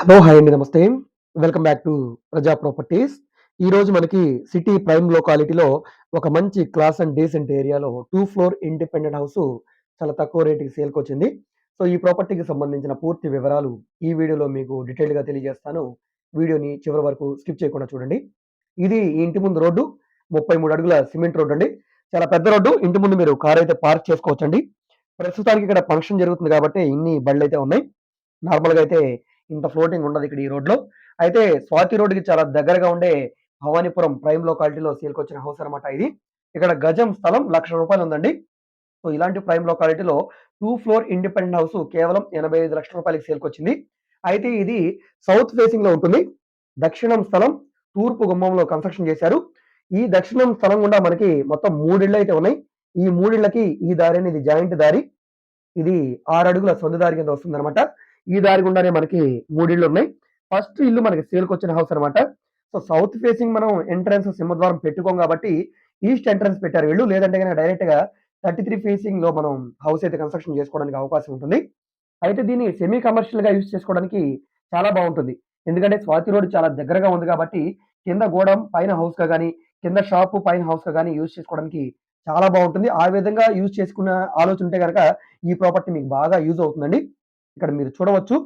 Hello hi అండి నమస్తే welcome back to Praja properties ఈ రోజు మనకి సిటీ ప్రైమ్ లోకాలిటీలో ఒక మంచి క్లాస్ అండ్ డీసెంట్ ఏరియాలో టూ ఫ్లోర్ ఇండిపెండెంట్ హౌస్ చాలా తక్కువ రేటుకి సేల్కి వచ్చింది. సో ఈ ప్రాపర్టీకి సంబంధించిన పూర్తి వివరాలు ఈ వీడియోలో మీకు డీటెయిల్గా తెలియజేస్తాను. వీడియోని చివరి వరకు స్కిప్ చేయకుండా చూడండి. ఇది ఈ ఇంటి ముందు రోడ్డు ముప్పై మూడు అడుగుల సిమెంట్ రోడ్డు అండి. చాలా పెద్ద రోడ్డు ఇంటి ముందు మీరు కార్ అయితే పార్క్ చేసుకోవచ్చండి. ప్రస్తుతానికి ఇక్కడ ఫంక్షన్ జరుగుతుంది కాబట్టి ఇన్ని బళ్ళు అయితే ఉన్నాయి. నార్మల్గా అయితే ఇంత ఫ్లోటింగ్ ఉండదు ఇక్కడ ఈ రోడ్లో. అయితే స్వాతి రోడ్డుకి చాలా దగ్గరగా ఉండే భవానీపురం ప్రైమ్ లొకాలిటీలో సేల్కి వచ్చిన హౌస్ అనమాట ఇది. ఇక్కడ గజం స్థలం లక్ష రూపాయలు ఉందండి. సో ఇలాంటి ప్రైమ్ లొకాలిటీలో టూ ఫ్లోర్ ఇండిపెండెంట్ హౌస్ కేవలం ఎనభై ఐదు లక్షల రూపాయలకి సేల్కి వచ్చింది అయితే ఇది సౌత్ ఫేసింగ్లో ఉంటుంది. దక్షిణం స్థలం తూర్పు గుమ్మంలో కన్స్ట్రక్షన్ చేశారు. ఈ దక్షిణం స్థలం గుండా మనకి మొత్తం మూడిళ్ళు అయితే ఉన్నాయి. ఈ మూడిళ్ళకి ఈ దారి అనేది జాయింట్ దారి. ఇది ఆరు అడుగుల సొంత దారి కింద వస్తుంది అనమాట ఈ దారి గుండానే మనకి మూడిళ్ళు ఉన్నాయి. ఫస్ట్ ఇల్లు మనకి సేల్కి వచ్చిన హౌస్ అనమాట సో సౌత్ ఫేసింగ్ మనం ఎంట్రన్స్ సింహద్వారం పెట్టుకోం కాబట్టి ఈస్ట్ ఎంట్రన్స్ పెట్టారు వీళ్ళు. లేదంటే కనుక డైరెక్ట్గా థర్టీ త్రీ ఫేసింగ్లో మనం హౌస్ అయితే కన్స్ట్రక్షన్ చేసుకోవడానికి అవకాశం ఉంటుంది. అయితే దీన్ని సెమీ కమర్షియల్గా యూజ్ చేసుకోవడానికి చాలా బాగుంటుంది. ఎందుకంటే స్వాతి రోడ్ చాలా దగ్గరగా ఉంది కాబట్టి కింద గోడం పైన హౌస్గా కానీ కింద షాప్ పైన హౌస్గా కానీ యూజ్ చేసుకోవడానికి చాలా బాగుంటుంది. ఆ విధంగా యూజ్ చేసుకున్న ఆలోచన ఉంటే కనుక ఈ ప్రాపర్టీ మీకు బాగా యూజ్ అవుతుందండి. ఇక్కడ మీరు చూడవచ్చు.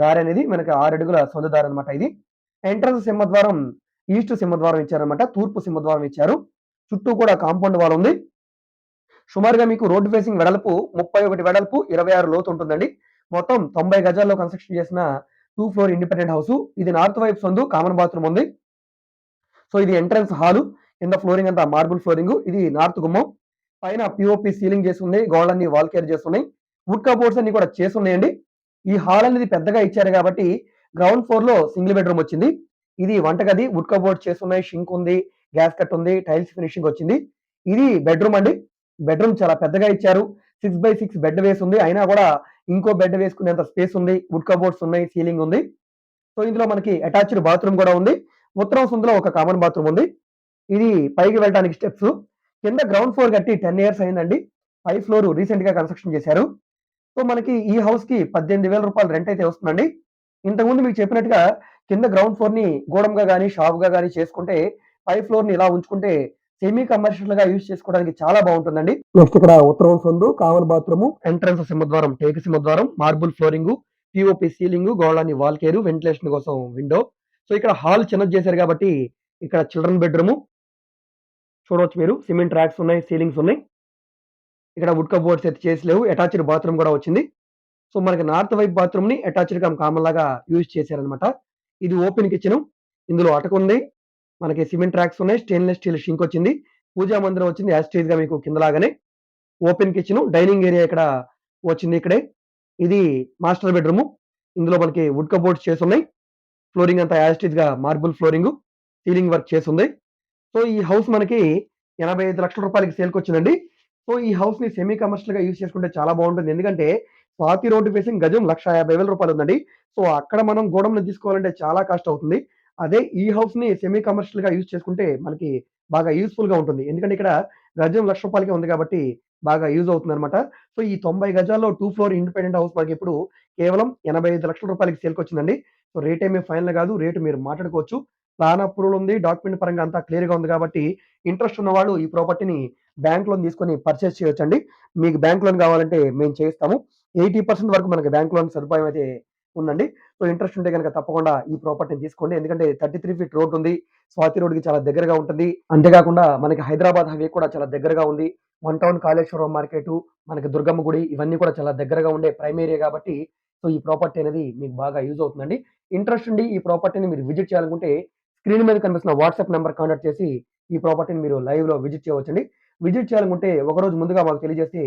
దారి అనేది మనకి ఆరు అడుగుల సొంత దారి అనమాట ఇది. ఎంట్రన్స్ సింహద్వారం ఈస్ట్ సింహద్వారం ఇచ్చారనమాట తూర్పు సింహద్వారం ఇచ్చారు. చుట్టూ కూడా కాంపౌండ్ వాల్ ఉంది. సుమారుగా మీకు రోడ్డు ఫేసింగ్ వెడల్పు ముప్పై ఒకటి వెడల్పు ఇరవై ఆరు లోతు ఉంటుందండి. మొత్తం తొంభై గజాల్లో కన్స్ట్రక్షన్ చేసిన టూ ఫ్లోర్ ఇండిపెండెంట్ హౌస్. ఇది నార్త్ వైపు సందు కామన్ బాత్రూమ్ ఉంది. సో ఇది ఎంట్రన్స్ హాలు. కింద ఫ్లోరింగ్ అంతా మార్బుల్ ఫ్లోరింగ్. ఇది నార్త్ గుమ్మం. పైన పిఓపి సీలింగ్ చేసి ఉంది. గోల్డ్ అన్ని వాల్ కేర్ చేస్తున్నాయి వుడ్ కబోర్డ్స్ అన్ని కూడా చేసి ఉన్నాయండి. ఈ హాల్ అనేది పెద్దగా ఇచ్చారు కాబట్టి గ్రౌండ్ ఫ్లోర్లో సింగిల్ బెడ్రూమ్ వచ్చింది. ఇది వంటగది వుడ్ కబోర్డ్ చేస్తున్నాయి షింక్ ఉంది గ్యాస్ కట్ ఉంది టైల్స్ ఫినిషింగ్ వచ్చింది. ఇది బెడ్రూమ్ అండి. బెడ్రూమ్ చాలా పెద్దగా ఇచ్చారు. సిక్స్ బై సిక్స్ బెడ్ వేసి ఉంది. అయినా కూడా ఇంకో బెడ్ వేసుకునేంత స్పేస్ ఉంది. వుడ్ కబోర్డ్స్ ఉన్నాయి సీలింగ్ ఉంది. సో ఇందులో మనకి అటాచ్డ్ బాత్రూమ్ కూడా ఉంది. ఉత్తరం సందులో ఒక కామన్ బాత్రూమ్ ఉంది. ఇది పైకి వెళ్ళడానికి స్టెప్స్ కింద గ్రౌండ్ ఫ్లోర్ కట్టి టెన్ ఇయర్స్ అయిందండి. పై ఫ్లోర్ రీసెంట్గా కన్స్ట్రక్షన్ చేశారు. సో మనకి ఈ హౌస్కి పద్దెనిమిది వేల రూపాయలు రెంట్ అయితే వస్తుందండి. ఇంతకుముందు మీకు చెప్పినట్టుగా కింద గ్రౌండ్ ఫ్లోర్ని గోడంగా కానీ షాప్గా కానీ చేసుకుంటే పై ఫ్లోర్ని ఇలా ఉంచుకుంటే సెమీ కమర్షియల్గా యూజ్ చేసుకోవడానికి చాలా బాగుంటుందండి. నెక్స్ట్ ఇక్కడ ఉత్తరం సందు కామన్ బాత్రూమ్ ఎంట్రన్స్ సింహద్వారం టేక్ సింహద్వారం మార్బుల్ ఫ్లోరింగ్ పిఓపి సీలింగ్ గోడని వాల్ కేరు వెంటిలేషన్ కోసం విండో సో ఇక్కడ హాల్ చిన్నది చేశారు కాబట్టి ఇక్కడ చిల్డ్రన్ బెడ్రూమ్ చూడవచ్చు మీరు సిమెంట్ ర్యాక్స్ ఉన్నాయి సీలింగ్స్ ఉన్నాయి. ఇక్కడ వుడ్ బోర్డ్స్ అయితే చేసి లేవు అటాచ్డ్ బాత్రూమ్ కూడా వచ్చింది. సో మనకి నార్త్ వైపు బాత్రూమ్ని అటాచ్డ్ కమ్ కామన్ లాగా యూజ్ చేశారనమాట ఇది ఓపెన్ కిచెన్. ఇందులో అటక ఉంది. మనకి సిమెంట్ ట్రాక్స్ ఉన్నాయి. స్టెయిన్లెస్ స్టీల్ షింక్ వచ్చింది. పూజా మందిరం వచ్చింది యాస్టేజ్గా మీకు కింద లాగానే. Open kitchen. డైనింగ్ ఏరియా ఇక్కడ వచ్చింది ఇక్కడే. ఇది మాస్టర్ బెడ్రూమ్. ఇందులో మనకి వుడ్ కబోర్డ్స్ చేసి ఉన్నాయి. ఫ్లోరింగ్ అంతా యాస్టేజ్గా మార్బుల్ ఫ్లోరింగ్. సీలింగ్ వర్క్ చేసి ఉంది. సో ఈ హౌస్ మనకి ఎనభై ఐదు లక్షల రూపాయలకి సేల్కి వచ్చిందండి. సో ఈ హౌస్ని సెమీ కమర్షియల్గా యూజ్ చేసుకుంటే చాలా బాగుంటుంది. ఎందుకంటే స్వాతి రోడ్డు ఫేసింగ్ గజం లక్ష యాభై వేల రూపాయలు ఉందండి. సో అక్కడ మనం గోడంలో తీసుకోవాలంటే చాలా కాస్ట్ అవుతుంది. అదే ఈ హౌస్ని సెమీ కమర్షియల్గా యూజ్ చేసుకుంటే మనకి బాగా యూస్ఫుల్గా ఉంటుంది. ఎందుకంటే ఇక్కడ గజం లక్ష రూపాయలకే ఉంది కాబట్టి బాగా యూజ్ అవుతుంది అనమాట సో ఈ తొంభై గజాల్లో టూ ఫ్లోర్ ఇండిపెండెంట్ హౌస్ మనకి ఇప్పుడు కేవలం ఎనభై ఐదు లక్షల రూపాయలకి సేల్కి వచ్చిందండి. సో రేట్ ఏమీ ఫైనల్ కాదు. రేటు మీరు మాట్లాడుకోవచ్చు. ప్లాన్ అప్రూవల్ ఉంది. డాక్యుమెంట్ పరంగా అంతా క్లియర్గా ఉంది కాబట్టి ఇంట్రెస్ట్ ఉన్నవాళ్ళు ఈ ప్రాపర్టీని బ్యాంక్ లోన్ తీసుకొని పర్చేస్ చేయొచ్చండి. మీకు బ్యాంక్ లోన్ కావాలంటే మేము చేయిస్తాము. ఎయిటీ పర్సెంట్ వరకు మనకి బ్యాంక్ లోన్ సదుపాయం అయితే ఉందండి. సో ఇంట్రెస్ట్ ఉంటే కనుక తప్పకుండా ఈ ప్రాపర్టీని తీసుకోండి. ఎందుకంటే థర్టీ త్రీ ఫీట్ రోడ్ ఉంది. స్వాతి రోడ్కి చాలా దగ్గరగా ఉంటుంది. అంతేకాకుండా మనకి హైదరాబాద్ హైవే కూడా చాలా దగ్గరగా ఉంది. వన్ టౌన్ కాళేశ్వరం మార్కెట్ మనకి దుర్గమ్మ గుడి ఇవన్నీ కూడా చాలా దగ్గరగా ఉండే ప్రైమ్ ఏరియా కాబట్టి సో ఈ ప్రాపర్టీ అనేది మీకు బాగా యూజ్ అవుతుందండి. ఇంట్రెస్ట్ ఉండి ఈ ప్రాపర్టీని మీరు విజిట్ చేయాలనుకుంటే స్క్రీన్ మీద కనిపిస్తున్న వాట్సాప్ నెంబర్ కాంటాక్ట్ చేసి ఈ ప్రాపర్టీని మీరు లైవ్లో విజిట్ చేయవచ్చండి. విజిట్ చేయాలనుకుంటే ఒకరోజు ముందుగా మాకు తెలియజేసి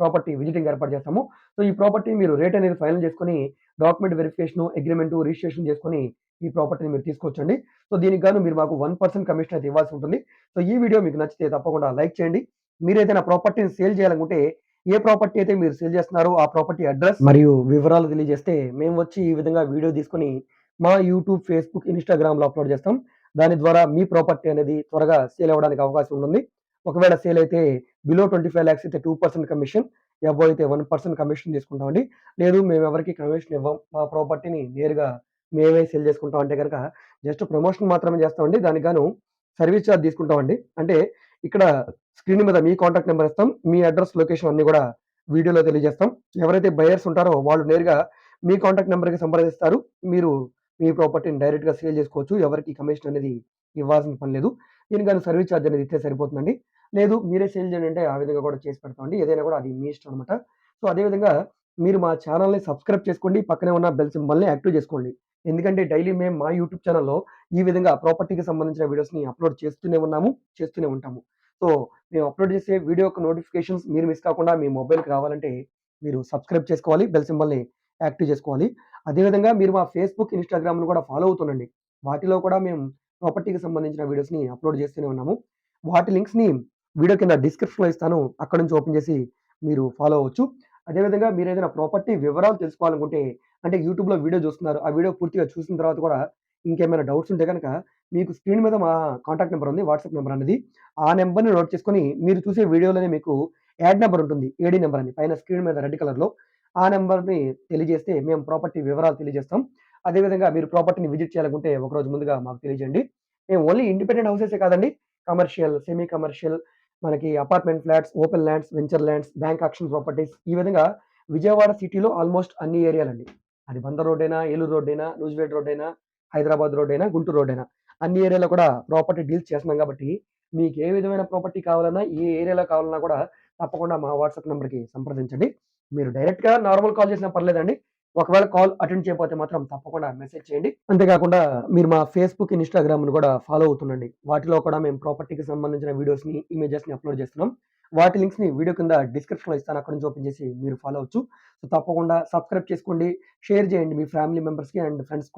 ప్రాపర్టీ విజిటింగ్ ఏర్పాటు చేస్తాము. సో ఈ ప్రాపర్టీ మీరు రేట్ అనేది ఫైనల్ చేసుకొని డాక్యుమెంట్ వెరిఫికేషన్ అగ్రిమెంట్ రిజిస్ట్రేషన్ చేసుకొని ఈ ప్రాపర్టీని మీరు తీసుకోవచ్చండి. సో దీనికి గాను మీరు మాకు వన్ పర్సెంట్ కమిషన్ అయితే ఇవ్వాల్సి ఉంటుంది. సో ఈ వీడియో మీకు నచ్చితే తప్పకుండా లైక్ చేయండి. మీరు ఏదైనా ప్రాపర్టీని సేల్ చేయాలనుకుంటే ఏ ప్రాపర్టీ అయితే మీరు సేల్ చేస్తున్నారో ఆ ప్రాపర్టీ అడ్రస్ మరియు వివరాలు తెలియజేస్తే మేము వచ్చి ఈ విధంగా వీడియో తీసుకొని మా యూట్యూబ్ ఫేస్బుక్ ఇన్స్టాగ్రామ్లో అప్లోడ్ చేస్తాం దాని ద్వారా మీ ప్రాపర్టీ అనేది త్వరగా సేల్ అవ్వడానికి అవకాశం ఉంటుంది ఒకవేళ సేల్ అయితే బిలో ట్వంటీ ఫైవ్ ల్యాక్స్ అయితే టూ పర్సెంట్ కమిషన్ ఎబో అయితే వన్ పర్సెంట్ కమిషన్ తీసుకుంటామండి లేదు మేము ఎవరికి కమిషన్ ఇవ్వం మా ప్రాపర్టీని నేరుగా మేమే సేల్ చేసుకుంటాం అంటే గనక జస్ట్ ప్రమోషన్ మాత్రమే చేస్తామండి. దానికి గాను సర్వీస్ చార్జ్ తీసుకుంటామండి. అంటే ఇక్కడ స్క్రీన్ మీద మీ కాంటాక్ట్ నెంబర్ ఇస్తాం. మీ అడ్రస్ లొకేషన్ అన్నీ కూడా వీడియోలో తెలియజేస్తాం. ఎవరైతే బయర్స్ ఉంటారో వాళ్ళు నేరుగా మీ కాంటాక్ట్ నెంబర్కి సంప్రదిస్తారు. మీరు మీ ప్రాపర్టీని డైరెక్ట్‌గా సేల్ చేసుకోవచ్చు. ఎవరికి కమిషన్ అనేది ఇవ్వాల్సిన పని లేదు. దీనికి సర్వీస్ చార్జ్ అనేది ఇస్తే సరిపోతుందండి. లేదు మీరే సేల్ చేయండి అంటే ఆ విధంగా కూడా చేసి పెడతామండి. ఏదైనా కూడా అది మీ ఇష్టం అనమాట. సో, అదే విధంగా మీరు మా ఛానెల్‌ని సబ్స్క్రైబ్ చేసుకోండి. పక్కనే ఉన్న బెల్ సింబల్‌ని యాక్టివ్ చేసుకోండి. ఎందుకంటే డైలీ మేము మా యూట్యూబ్ ఛానల్లో ఈ విధంగా ప్రాపర్టీకి సంబంధించిన వీడియోస్‌ని అప్‌లోడ్ చేస్తూనే ఉన్నాము. చేస్తూనే ఉంటాము. సో, మేము అప్‌లోడ్ చేసే వీడియో యొక్క నోటిఫికేషన్స్ మీరు మిస్ కాకుండా మీ మొబైల్‌కి రావాలంటే మీరు సబ్స్క్రైబ్ చేసుకోవాలి. బెల్ సింబల్‌ని యాక్టివ్ చేసుకోవాలి. అదే విధంగా మీరు మా ఫేస్‌బుక్, ఇన్‌స్టాగ్రామ్‌ను కూడా ఫాలో అవుతుండండి. వాటిలో కూడా మేము ప్రాపర్టీకి సంబంధించిన వీడియోస్‌ని అప్‌లోడ్ చేస్తూనే ఉన్నాము. వాటి లింక్స్‌ని వీడియో కింద డిస్క్రిప్షన్‌లో ఇస్తాను. అక్కడ నుంచి ఓపెన్ చేసి మీరు ఫాలో అవ్వచ్చు. అదేవిధంగా మీరు ఏదైనా ప్రాపర్టీ వివరాలు తెలుసుకోవాలనుకుంటే అంటే యూట్యూబ్‌లో వీడియో చూస్తున్నారు. ఆ వీడియో పూర్తిగా చూసిన తర్వాత కూడా ఇంకేమైనా డౌట్స్ ఉంటే కనుక మీకు స్క్రీన్ మీద మా కాంటాక్ట్ నెంబర్ ఉంది. వాట్సాప్ నెంబర్ అనేది. ఆ నెంబర్ని నోట్ చేసుకొని మీరు చూసే వీడియోలోనే మీకు యాడ్ నెంబర్ ఉంటుంది. ఏడీ నెంబర్ అని పైన స్క్రీన్ మీద రెడ్ కలర్‌లో ఆ నెంబర్ని తెలియజేస్తే మేము ప్రాపర్టీ వివరాలు తెలియజేస్తాం. అదే విధంగా మీరు ప్రాపర్టీని విజిట్ చేయాలనుకుంటే ఒకరోజు ముందుగా మాకు తెలియజేయండి. మేము ఓన్లీ ఇండిపెండెంట్ హౌసెసే కాదండి. కమర్షియల్, సెమీ కమర్షియల్ మనకి apartment flats, open lands, venture lands, bank auction properties ఈ విధంగా విజయవాడ సిటీలో ఆల్‌మోస్ట్ అన్ని ఏరియాలండి. అది బందర్ రోడ్ అయినా, ఏలూరు రోడ్ అయినా, నూజివీడు రోడ్ అయినా, హైదరాబాద్ రోడ్ అయినా, గుంటూరు రోడ్ అయినా అన్ని ఏరియాలో కూడా ప్రాపర్టీ డీల్స్ చేస్తున్నాం కాబట్టి మీకు ఏ విధమైన ప్రాపర్టీ కావాలన్నా, ఏ ఏరియాలో కావాలన్నా కూడా తప్పకుండా మా వాట్సాప్ నెంబర్కి సంప్రదించండి. మీరు డైరెక్ట్‌గా నార్మల్ కాల్ చేసినా పర్లేదండి. ఒకవేళ కాల్ అటెండ్ చేయకపోతే మాత్రం తప్పకుండా మెసేజ్ చేయండి. అంతేకాకుండా మీరు మా ఫేస్‌బుక్, ఇన్‌స్టాగ్రామ్‌ను కూడా ఫాలో అవుతుండండి. వాటిలో కూడా మేము ప్రాపర్టీకి సంబంధించిన వీడియోస్‌ని, ఇమేజెస్‌ని అప్‌లోడ్ చేస్తున్నాం. వాటి లింక్స్‌ని వీడియో కింద డిస్క్రిప్షన్‌లో ఇస్తాను. అక్కడ నుంచి ఓపెన్ చేసి మీరు ఫాలో అవచ్చు సో, తప్పకుండా సబ్స్క్రైబ్ చేసుకోండి. షేర్ చేయండి మీ ఫ్యామిలీ మెంబర్స్‌కి అండ్ ఫ్రెండ్స్